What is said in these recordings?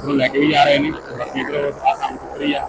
ਨੂੰ ਲੈ ਕੇ ਵੀ ਜਾ ਰਹੇ ਨੇ। ਬਾਕੀ ਇਧਰ ਆ ਕੰਮ ਚੱਲ ਰਹੀ ਆ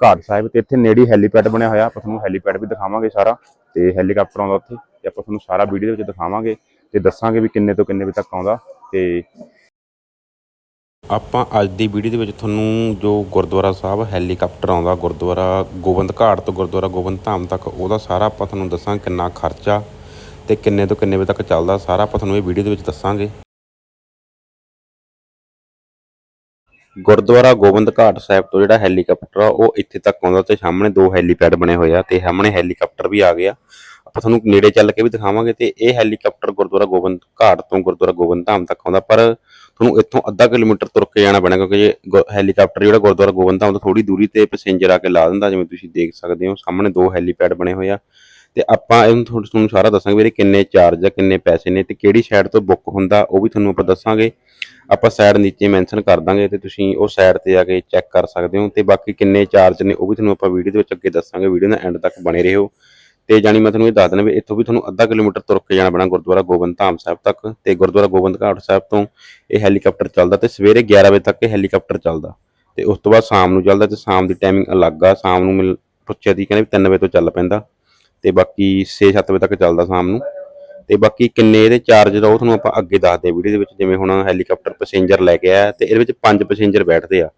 ਘਾਟ ਸਾਹਿਬ ਤੇ ਇੱਥੇ ਨੇੜੇ ਹੈਲੀਪੈਡ ਬਣਿਆ ਹੋਇਆ। ਆਪਾਂ ਤੁਹਾਨੂੰ ਹੈਲੀਪੈਡ ਵੀ ਦਿਖਾਵਾਂਗੇ ਸਾਰਾ ਤੇ ਹੈਲੀਕਾਪਟਰ ਆਉਂਦਾ ਉੱਥੇ ਤੇ ਆਪਾਂ ਤੁਹਾਨੂੰ ਸਾਰਾ ਵੀਡੀਓ ਦੇ ਵਿੱਚ ਦਿਖਾਵਾਂਗੇ ਤੇ ਦੱਸਾਂਗੇ ਵੀ ਕਿੰਨੇ ਤੋਂ ਕਿੰਨੇ ਵਜੇ ਤੱਕ ਆਉਂਦਾ ਤੇ ਆਪਾਂ ਅੱਜ ਦੀ ਵੀਡੀਓ ਦੇ ਵਿੱਚ ਤੁਹਾਨੂੰ ਜੋ ਗੁਰਦੁਆਰਾ ਸਾਹਿਬ ਹੈਲੀਕਾਪਟਰ ਆਉਂਦਾ, ਗੁਰਦੁਆਰਾ ਗੋਬਿੰਦ ਘਾਟ ਤੋਂ ਗੁਰਦੁਆਰਾ ਗੋਬਿੰਦ ਧਾਮ ਤੱਕ, ਉਹਦਾ ਸਾਰਾ ਆਪਾਂ ਤੁਹਾਨੂੰ ਦੱਸਾਂ ਕਿੰਨਾ ਖਰਚਾ ਤੇ ਕਿੰਨੇ ਤੋਂ ਕਿੰਨੇ ਵਜੇ ਤੱਕ ਚੱਲਦਾ, ਸਾਰਾ ਆਪਾਂ ਤੁਹਾਨੂੰ ਇਹ ਵੀਡੀਓ ਦੇ ਵਿੱਚ ਦੱਸਾਂਗੇ। ਗੁਰਦੁਆਰਾ ਗੋਬਿੰਦ ਘਾਟ ਸਾਹਿਬ ਤੋਂ ਜਿਹੜਾ ਹੈਲੀਕਾਪਟਰ ਆ, ਉਹ ਇੱਥੇ ਤੱਕ ਆਉਂਦਾ ਤੇ ਸਾਹਮਣੇ ਦੋ ਹੈਲੀਪੈਡ ਬਣੇ ਹੋਏ ਆ ਤੇ ਸਾਹਮਣੇ ਹੈਲੀਕਾਪਟਰ ਵੀ ਆ ਗਿਆ ਆਪਾਂ ਤੁਹਾਨੂੰ ਨੇੜੇ ਚੱਲ ਕੇ ਵੀ ਦਿਖਾਵਾਂਗੇ ਤੇ ਇਹ ਹੈਲੀਕਾਪਟਰ ਗੁਰਦੁਆਰਾ ਗੋਬਿੰਦ ਘਾਟ ਤੋਂ ਗੁਰਦੁਆਰਾ ਗੋਬਿੰਦ ਧਾਮ ਤੱਕ ਆਉਂਦਾ, ਪਰ ਤੁਹਾਨੂੰ ਇੱਥੋਂ ਅੱਧਾ ਕਿਲੋਮੀਟਰ ਤੁਰ ਕੇ ਜਾਣਾ ਪੈਣਾ ਕਿਉਂਕਿ ਇਹ ਗੁ- ਹੈਲੀਕਾਪਟਰ ਜਿਹੜਾ ਗੁਰਦੁਆਰਾ ਗੋਬਿੰਦ ਧਾਮ ਤੋਂ ਥੋੜੀ ਦੂਰੀ ਤੇ ਪੈਸੇਂਜਰ ਆ ਕੇ ਲਾ ਦਿੰਦਾ, ਜਿਵੇਂ ਤੁਸੀਂ ਦੇਖ ਸਕਦੇ ਹੋ, ਸਾਹਮਣੇ ਦੋ ਹੈਲੀਪੈਡ ਬਣੇ ਹੋਏ ਆ। ਤੇ ਆਪਾਂ ਇਹਨੂੰ ਤੁਹਾਨੂੰ ਸਾਰਾ ਦੱਸਾਂਗੇ ਵੀਰੇ ਕਿੰਨੇ ਚਾਰਜ ਆ, ਕਿੰਨੇ ਪੈਸੇ ਨੇ ਤੇ ਕਿਹੜੀ ਸਾਈਡ ਤੋਂ ਬੁੱਕ ਹੁੰਦਾ, ਉਹ ਵੀ ਤੁਹਾਨੂੰ ਆਪਾਂ ਦੱਸਾਂਗੇ। ਆਪਾਂ ਸਾਈਡ ਨੀਚੇ ਮੈਂਸ਼ਨ ਕਰ ਦਾਂਗੇ ਤੇ ਤੁਸੀਂ ਉਹ ਸਾਈਡ ਤੇ ਆ ਕੇ ਚੈੱਕ ਕਰ ਸਕਦੇ ਹੋ ਤੇ ਬਾਕੀ ਕਿੰਨੇ ਚਾਰਜ ਨੇ ਉਹ ਵੀ ਤੁਹਾਨੂੰ ਆਪਾਂ ਵੀਡੀਓ ਦੇ ਵਿੱਚ ਅੱਗੇ ਦੱਸਾਂਗੇ ਵੀਡੀਓ ਦਾ ਐਂਡ ਤੱਕ ਬਣੇ ਰਹੋ। ਤੇ ਜਾਣੀ ਮੈਂ ਤੁਹਾਨੂੰ ਇਹ ਦੱਸ ਦਿੰਦਾ ਵੀ ਇੱਥੋਂ ਵੀ ਤੁਹਾਨੂੰ ਅੱਧਾ ਕਿਲੋਮੀਟਰ ਤੁਰ ਕੇ ਜਾਣਾ ਪੈਣਾ ਗੁਰਦੁਆਰਾ ਗੋਬਿੰਦ ਧਾਮ ਸਾਹਿਬ ਤੱਕ ਤੇ ਗੁਰਦੁਆਰਾ ਗੋਬਿੰਦ ਘਾਟ ਸਾਹਿਬ ਤੋਂ ਇਹ ਹੈਲੀਕਾਪਟਰ ਚੱਲਦਾ ਤੇ ਸਵੇਰੇ 11 ਵਜੇ ਤੱਕ ਇਹ ਹੈਲੀਕਾਪਟਰ ਚੱਲਦਾ ਤੇ ਉਸ ਤੋਂ ਬਾਅਦ ਸ਼ਾਮ ਨੂੰ ਚੱਲਦਾ ਤੇ ਸ਼ਾਮ ਦੀ ਟਾਈਮਿੰਗ ਅਲੱਗ ਆ, ਸ਼ਾਮ ਨੂੰ ਮਿਲ ਪੁੱਛਿਆ ਦੀ ਕਹਿੰਦੇ ਵੀ 3 ਵਜੇ ਤੋਂ ਚੱਲ ਪੈਂਦਾ ਤੇ ਬਾਕੀ 6-7 ਵਜੇ ਤੱਕ ਚੱਲਦਾ ਸ਼ਾਮ ਨੂੰ। ਤੇ ਬਾਕੀ ਕਿੰਨੇ ਇਹਦੇ ਚਾਰਜ ਦਾ ਉਹ ਤੁਹਾਨੂੰ ਆਪਾਂ ਅੱਗੇ ਦੱਸਦੇ ਵੀਡੀਓ ਦੇ ਵਿੱਚ, ਜਿਵੇਂ ਹੁਣ ਹੈਲੀਕਾਪਟਰ ਪੈਸੇਂਜਰ ਲੈ ਕੇ ਆਇਆ ਤੇ ਇਹਦੇ ਵਿੱਚ ਪੰਜ ਪੈਸੇਂਜਰ ਬੈਠਦੇ ਆ।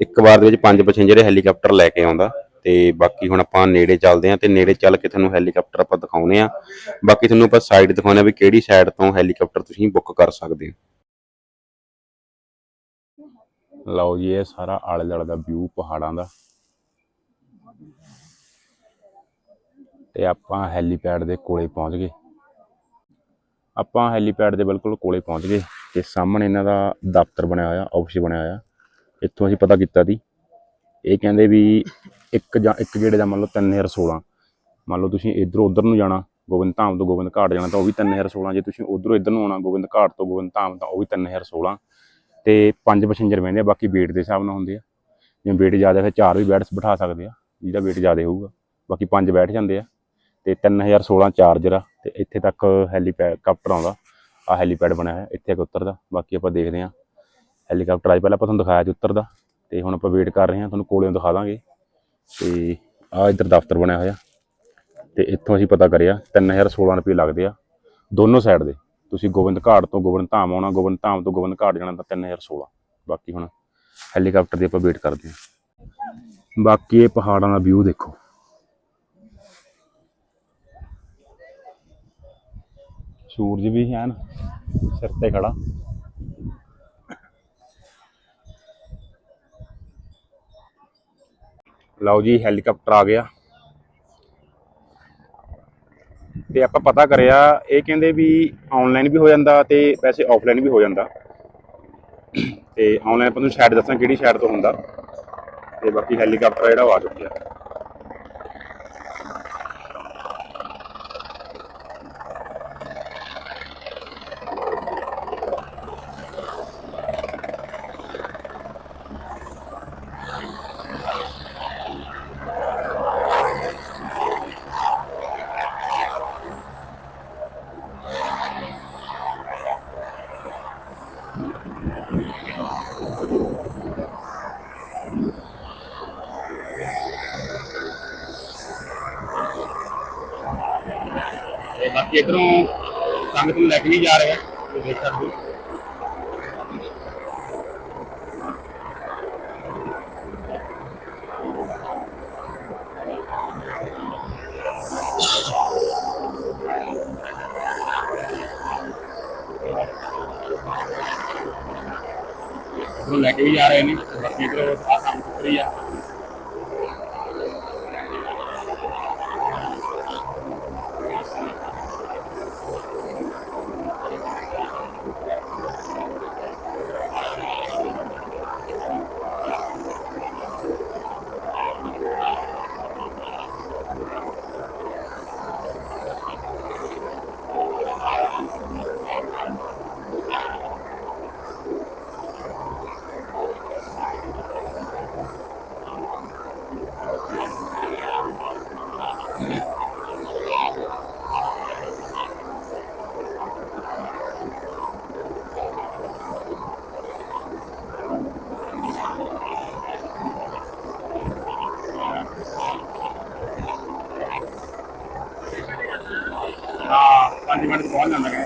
ਇੱਕ ਵਾਰ ਦੇ ਵਿੱਚ ਪੰਜ ਪੈਸੇਂਜਰ ਹੈਲੀਕਾਪਟਰ ਲੈ ਕੇ ਆਉਂਦਾ ਤੇ ਬਾਕੀ ਹੁਣ ਆਪਾਂ ਨੇੜੇ ਚੱਲਦੇ ਆ ਤੇ ਨੇੜੇ ਚੱਲ ਕੇ ਤੁਹਾਨੂੰ ਹੈਲੀਕਾਪਟਰ ਆਪਾਂ ਦਿਖਾਉਨੇ ਆ। ਬਾਕੀ ਤੁਹਾਨੂੰ ਆਪਾਂ ਸਾਈਡ ਦਿਖਾਉਨੇ ਆ ਵੀ ਕਿਹੜੀ ਸਾਈਡ ਤੋਂ ਹੈਲੀਕਾਪਟਰ ਤੁਸੀਂ ਬੁੱਕ ਕਰ ਸਕਦੇ ਹੋ। ਲਓ ਜੀ, ਇਹ ਸਾਰਾ ਆਲੇ ਦੁਆਲੇ ਦਾ ਵਿਊ ਪਹਾੜਾਂ ਦਾ। ਤੇ ਆਪਾਂ ਹੈਲੀਪੈਡ ਦੇ ਕੋਲੇ ਪਹੁੰਚ ਗਏ। ਆਪਾਂ ਹੈਲੀਪੈਡ ਦੇ ਬਿਲਕੁਲ ਕੋਲੇ ਪਹੁੰਚ ਗਏ ਤੇ ਸਾਹਮਣੇ ਇਹਨਾਂ ਦਾ ਦਫ਼ਤਰ ਬਣਿਆ ਹੋਇਆ ਆਫਿਸ ਬਣਿਆ ਹੋਇਆ। ਇੱਥੋਂ ਅਸੀਂ ਪਤਾ ਕੀਤਾ ਸੀ ਇਹ ਕਹਿੰਦੇ ਵੀ ਇੱਕ ਜਾਂ ਇੱਕ ਗੇੜੇ ਦਾ ਮੰਨ ਲਓ 3016 ਮੰਨ ਲਓ ਤੁਸੀਂ ਇਧਰੋਂ ਉਧਰ ਨੂੰ ਜਾਣਾ, ਗੋਬਿੰਦ ਧਾਮ ਤੋਂ ਗੋਬਿੰਦ ਘਾਟ ਜਾਣਾ ਤਾਂ ਉਹ ਵੀ 3016 ਜੇ ਤੁਸੀਂ ਉਧਰੋਂ ਇੱਧਰ ਨੂੰ ਆਉਣਾ, ਗੋਬਿੰਦ ਘਾਟ ਤੋਂ ਗੋਬਿੰਦ ਧਾਮ ਤਾਂ ਉਹ ਵੀ 3016 ਤੇ ਪੰਜ ਪੈਸੇਂਜਰ ਬਹਿੰਦੇ ਆ, ਬਾਕੀ weight ਦੇ ਹਿਸਾਬ ਨਾਲ ਹੁੰਦੇ ਆ। ਜਿਵੇਂ weight ਜ਼ਿਆਦਾ ਫਿਰ ਚਾਰ ਵੀ ਬੈਠ ਬਿਠਾ ਸਕਦੇ ਆ, ਜਿਹਦਾ weight ਜ਼ਿਆਦਾ ਹੋਊਗਾ। ਬਾਕੀ ਪੰਜ ਬੈਠ ਜਾਂਦੇ ਆ। ਤੇ 3016 ਚਾਰਜਰ ਆ, ਤੇ ਇੱਥੇ ਤੱਕ ਹੈਲੀਕਾਪਟਰ ਆਉਂਦਾ। ਆ ਹੈਲੀਪੈਡ ਬਣਿਆ ਹੋਇਆ, ਇੱਥੇ ਤੱਕ ਉਤਰਦਾ, ਬਾਕੀ ਆਪਾਂ ਦੇਖਦੇ ਹਾਂ। ਹੈਲੀਕਾਪਟਰ ਅੱਜ ਪਹਿਲਾਂ ਆਪਾਂ ਤੁਹਾਨੂੰ ਦਿਖਾਇਆ ਸੀ ਉਤਰਦਾ, ਤੇ ਹੁਣ ਆਪਾਂ ਵੇਟ ਕਰ ਰਹੇ ਹਾਂ, ਤੁਹਾਨੂੰ ਕੋਲੋਂ ਦਿਖਾ ਦਾਂਗੇ। ਤੇ ਆ ਇੱਧਰ ਦਫ਼ਤਰ ਬਣਿਆ ਹੋਇਆ, ਤੇ ਇੱਥੋਂ ਅਸੀਂ ਪਤਾ ਕਰਿਆ 3016 ਰੁਪਏ ਲੱਗਦੇ ਆ, ਦੋਨੋਂ ਸਾਈਡ ਦੇ। ਤੁਸੀਂ ਗੋਬਿੰਦ ਘਾਟ ਤੋਂ ਗੋਬਿੰਦ ਧਾਮ ਆਉਣਾ, ਗੋਬਿੰਦ ਧਾਮ ਤੋਂ ਗੋਬਿੰਦ ਘਾਟ ਜਾਣਾ ਤਾਂ 3016 ਬਾਕੀ ਹੁਣ ਹੈਲੀਕਾਪਟਰ ਦੀ ਆਪਾਂ ਵੇਟ ਕਰਦੇ ਹਾਂ। ਬਾਕੀ ਇਹ ਪਹਾੜਾਂ ਦਾ ਵਿਊ ਦੇਖੋ। ਸੂਰਜ ਵੀ ਹੈ ਨਾ, ਸਿਰ ਤੇ ਖੜਾ। ਲਓ ਜੀ, ਹੈਲੀਕਾਪਟਰ ਆ ਗਿਆ। ਤੇ ਆਪਾਂ ਪਤਾ ਕਰਿਆ, ਇਹ ਕਹਿੰਦੇ ਵੀ ਆਨਲਾਈਨ ਵੀ ਹੋ ਜਾਂਦਾ ਤੇ ਵੈਸੇ ਆਫਲਾਈਨ ਵੀ ਹੋ ਜਾਂਦਾ। ਤੇ ਆਨਲਾਈਨ ਆਪਾਂ ਨੂੰ ਸਾਈਡ ਦੱਸਾਂ ਕਿਹੜੀ ਸਾਈਡ ਤੋਂ ਹੁੰਦਾ। ਤੇ ਬਾਕੀ ਹੈਲੀਕਾਪਟਰ ਜਿਹੜਾ ਉਹ ਆ ਚੁੱਕਿਆ। ਤੇ ਬਾਕੀ ਇਧਰੋਂ ਸੰਗਤ ਨੂੰ ਲੈ ਕੇ ਵੀ ਜਾ ਰਿਹਾ ਦੇਖ ਸਕਦੇ ਹੋ। ਨੂੰ ਲੈ ਕੇ ਵੀ ਜਾ ਰਹੇ ਨੇ ਬਾਕੀ ਇਧਰੋਂ ਆ ਸ਼ੁਕਰੀਆ ਹਾਂ 5 ਮਿੰਟ 'ਚ ਪਹੁੰਚ ਜਾਂਦਾ ਹੈ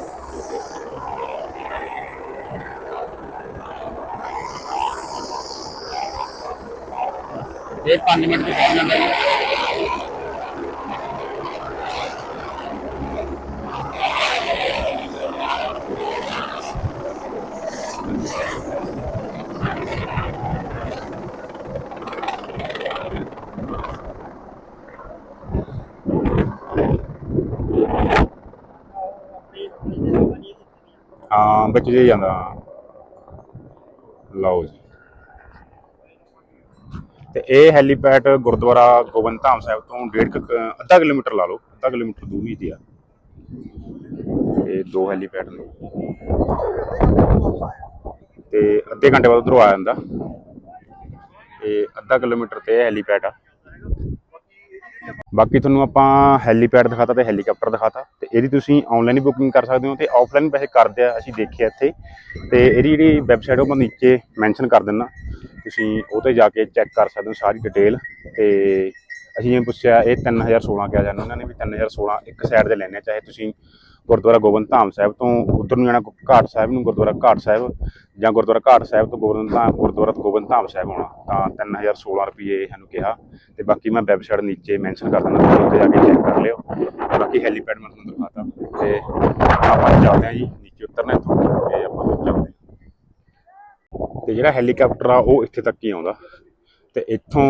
ਇਹ 5 ਮਿੰਟ 'ਚ ਪਹੁੰਚ ਜਾਂਦਾ ਹੈ ਹਾਂ ਵਿੱਚ ਜੇ ਜਾਂਦਾ। ਲਓ ਜੀ। ਤੇ ਇਹ ਹੈਲੀਪੈਡ ਗੁਰਦੁਆਰਾ ਗੋਬਿੰਦ ਧਾਮ ਸਾਹਿਬ ਤੋਂ ਡੇਢ ਕੁ, ਅ, ਅੱਧਾ ਕਿਲੋਮੀਟਰ ਲਾ ਲਓ ਅੱਧਾ ਕਿਲੋਮੀਟਰ ਦੂਰੀ ਤੇ ਆ। ਇਹ ਦੋ ਹੈਲੀਪੈਡ ਨੇ। ਤੇ ਅੱਧੇ ਘੰਟੇ ਬਾਅਦ ਉਧਰੋਂ ਆ ਜਾਂਦਾ। ਇਹ ਅੱਧਾ ਕਿਲੋਮੀਟਰ ਤੇ ਹੈਲੀਪੈਡ ਆ। ਬਾਕੀ ਤੁਹਾਨੂੰ ਆਪਾਂ ਹੈਲੀਪੈਡ ਦਿਖਾਤਾ ਤੇ ਹੈਲੀਕਾਪਟਰ ਦਿਖਾਤਾ। ਇਹਦੀ ਤੁਸੀਂ ਆਨਲਾਈਨ ਹੀ ਬੁਕਿੰਗ ਕਰ ਸਕਦੇ ਹੋ ਤੇ ਆਫਲਾਈਨ ਵੈਸੇ ਕਰਦੇ ਆ, ਅਸੀਂ ਦੇਖਿਆ ਇੱਥੇ। ਤੇ ਇਹਦੀ ਜਿਹੜੀ ਵੈਬਸਾਈਟ ਉਹ ਮੈਂ ਨੀਚੇ ਮੈਂਸ਼ਨ ਕਰ ਦਿੰਦਾ ਤੁਸੀਂ ਉਹ ਤੇ ਜਾ ਕੇ ਚੈੱਕ ਕਰ ਸਕਦੇ ਹੋ ਸਾਰੀ ਡਿਟੇਲ ਤੇ ਅਸੀਂ ਜਿਵੇਂ ਪੁੱਛਿਆ, ਇਹ 3016 ਕਿਹਾ ਜਾਂਦਾ, ਉਹਨਾਂ ਨੇ ਵੀ 3016 ਇੱਕ ਸਾਈਡ 'ਤੇ ਲੈਣੇ ਆ, ਚਾਹੇ ਤੁਸੀਂ ਗੁਰਦੁਆਰਾ ਗੋਬਿੰਦ ਧਾਮ ਸਾਹਿਬ ਤੋਂ ਉਧਰ ਨੂੰ ਜਾਣਾ, ਘਾਟ ਸਾਹਿਬ ਨੂੰ ਗੁਰਦੁਆਰਾ ਘਾਟ ਸਾਹਿਬ ਜਾਂ ਗੁਰਦੁਆਰਾ ਘਾਟ ਸਾਹਿਬ ਤੋਂ ਗੋਬਿੰਦ ਧਾਮ, ਗੁਰਦੁਆਰਾ ਤੋਂ ਗੋਬਿੰਦ ਧਾਮ ਸਾਹਿਬ ਆਉਣਾ। ਤਾਂ 3016 ਰੁਪਏ ਸਾਨੂੰ ਕਿਹਾ ਤੇ ਬਾਕੀ ਮੈਂ ਵੈਬਸਾਈਟ ਨੀਚੇ ਮੈਂਸ਼ਨ ਕਰ ਦਿੰਦਾ ਤੁਸੀਂ ਉੱਥੇ ਜਾ ਕੇ ਚੈੱਕ ਕਰ ਲਿਓ। ਬਾਕੀ ਹੈਲੀਪੈਡ ਮੈਂ ਤੁਹਾਨੂੰ ਦਿਖਾਤਾ। ਤੇ ਆਪਾਂ ਚੱਲਦੇ ਹਾਂ ਜੀ, ਨੀਚੇ ਉਤਰਨਾ ਇੱਥੋਂ ਤੇ ਆਪਾਂ ਚੱਲਦੇ ਹਾਂ। ਤੇ ਜਿਹੜਾ ਹੈਲੀਕਾਪਟਰ ਆ, ਉਹ ਇੱਥੇ ਤੱਕ ਹੀ ਆਉਂਦਾ। ਤੇ ਇੱਥੋਂ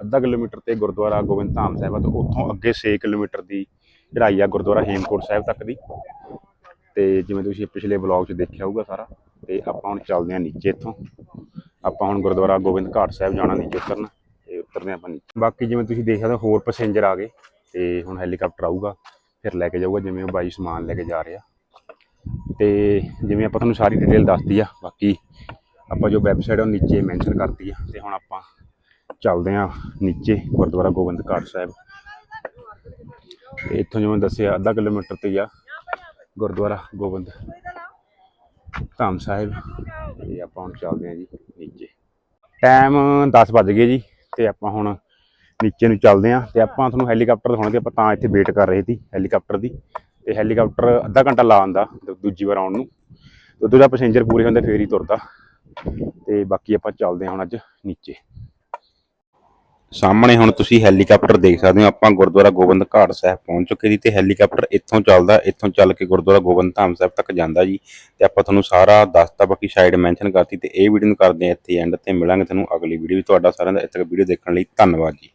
ਅੱਧਾ ਕਿਲੋਮੀਟਰ ਤੇ ਗੁਰਦੁਆਰਾ ਗੋਬਿੰਦ ਧਾਮ ਸਾਹਿਬ ਆ, ਤੇ ਉੱਥੋਂ ਅੱਗੇ 6 ਕਿਲੋਮੀਟਰ ਦੀ ਚੜਾਈ ਆ ਗੁਰਦੁਆਰਾ ਹੇਮਕੋਟ ਸਾਹਿਬ ਤੱਕ ਦੀ। ਤੇ ਜਿਵੇਂ ਤੁਸੀਂ ਪਿਛਲੇ ਵਲੌਗ 'ਚ ਦੇਖਿਆ ਹੋਊਗਾ ਸਾਰਾ, ਤੇ ਆਪਾਂ ਹੁਣ ਚੱਲਦੇ ਹਾਂ ਨੀਚੇ ਇੱਥੋਂ। ਆਪਾਂ ਹੁਣ ਗੁਰਦੁਆਰਾ ਗੋਬਿੰਦ ਘਾਟ ਸਾਹਿਬ ਜਾਣਾ ਨੀਚੇ ਉਤਰਨਾ, ਤੇ ਉਤਰਦੇ ਆਪਾਂ ਨੀਚੇ। ਬਾਕੀ ਜਿਵੇਂ ਤੁਸੀਂ ਦੇਖ ਸਕਦੇ ਹੋ, ਹੋਰ ਪੈਸੇਂਜਰ ਆ ਗਏ, ਤੇ ਹੁਣ ਹੈਲੀਕਾਪਟਰ ਆਊਗਾ, ਫਿਰ ਲੈ ਕੇ ਜਾਊਗਾ, ਜਿਵੇਂ ਉਹ ਬਾਈ ਸਮਾਨ ਲੈ ਕੇ ਜਾ ਰਿਹਾ। ਤੇ ਜਿਵੇਂ ਆਪਾਂ ਤੁਹਾਨੂੰ ਸਾਰੀ ਡਿਟੇਲ ਦੱਸਦੀ ਆ, ਬਾਕੀ ਆਪਾਂ ਜੋ ਵੈਬਸਾਈਟ ਉਹ ਨੀਚੇ ਮੈਂਸ਼ਨ ਕਰਤੀ ਆ, ਤੇ ਹੁਣ ਆਪਾਂ ਚੱਲਦੇ ਆ ਨੀਚੇ ਗੁਰਦੁਆਰਾ ਗੋਬਿੰਦ ਘਾਟ ਸਾਹਿਬ। ਇੱਥੋਂ ਜਿਵੇਂ ਦੱਸਿਆ, ਅੱਧਾ ਕਿਲੋਮੀਟਰ ਤੇ ਆ ਗੁਰਦੁਆਰਾ ਗੋਬਿੰਦ ਧਾਮ ਸਾਹਿਬ। ਤੇ ਆਪਾਂ ਹੁਣ ਚੱਲਦੇ ਆ ਜੀ ਨੀਚੇ। ਟਾਈਮ 10 ਵੱਜ ਗਏ ਜੀ, ਤੇ ਆਪਾਂ ਹੁਣ ਨੀਚੇ ਨੂੰ ਚੱਲਦੇ ਆ ਤੇ ਆਪਾਂ ਤੁਹਾਨੂੰ ਹੈਲੀਕਾਪਟਰ ਦਿਖਾਉਣਾ ਆਪਾਂ ਤਾਂ ਇੱਥੇ ਵੇਟ ਕਰ ਰਹੇ ਸੀ ਹੈਲੀਕਾਪਟਰ ਦੀ। ਤੇ ਹੈਲੀਕਾਪਟਰ ਅੱਧਾ ਘੰਟਾ ਲਾ ਆਉਂਦਾ ਦੂਜੀ ਵਾਰ ਆਉਣ ਨੂੰ। ਤੇ ਉਦੋਂ ਦਾ ਪੈਸੇਂਜਰ ਪੂਰੇ ਹੁੰਦੇ, ਫੇਰ ਹੀ ਤੁਰਦਾ। ਤੇ ਬਾਕੀ ਆਪਾਂ ਚੱਲਦੇ ਹਾਂ ਹੁਣ ਅੱਜ ਨੀਚੇ। ਸਾਹਮਣੇ ਹੁਣ ਤੁਸੀਂ ਹੈਲੀਕਾਪਟਰ ਦੇਖ ਸਕਦੇ ਹੋ, ਆਪਾਂ ਗੁਰਦੁਆਰਾ ਗੋਬਿੰਦ ਘਾਟ ਸਾਹਿਬ ਪਹੁੰਚ ਚੁੱਕੇ ਜੀ ਤੇ ਹੈਲੀਕਾਪਟਰ ਇੱਥੋਂ ਚੱਲਦਾ, ਇੱਥੋਂ ਚੱਲ ਕੇ ਗੁਰਦੁਆਰਾ ਗੋਬਿੰਦ ਧਾਮ ਸਾਹਿਬ ਤੱਕ ਜਾਂਦਾ ਜੀ ਤੇ ਆਪਾਂ ਤੁਹਾਨੂੰ ਸਾਰਾ ਦੱਸਤਾ, ਬਾਕੀ ਸਾਈਡ ਮੈਂਸ਼ਨ ਕਰਤੀ ਤੇ ਇਹ ਵੀਡੀਓ ਨੂੰ ਕਰਦੇ ਹਾਂ ਇੱਥੇ ਐਂਡ ਤੇ ਮਿਲਾਂਗੇ ਤੁਹਾਨੂੰ ਅਗਲੀ ਵੀਡੀਓ ਵੀ ਤੁਹਾਡਾ ਸਾਰਿਆਂ ਦਾ ਇੱਥੇ ਤੱਕ ਵੀਡੀਓ ਦੇਖਣ ਲਈ, ਧੰਨਵਾਦ ਜੀ।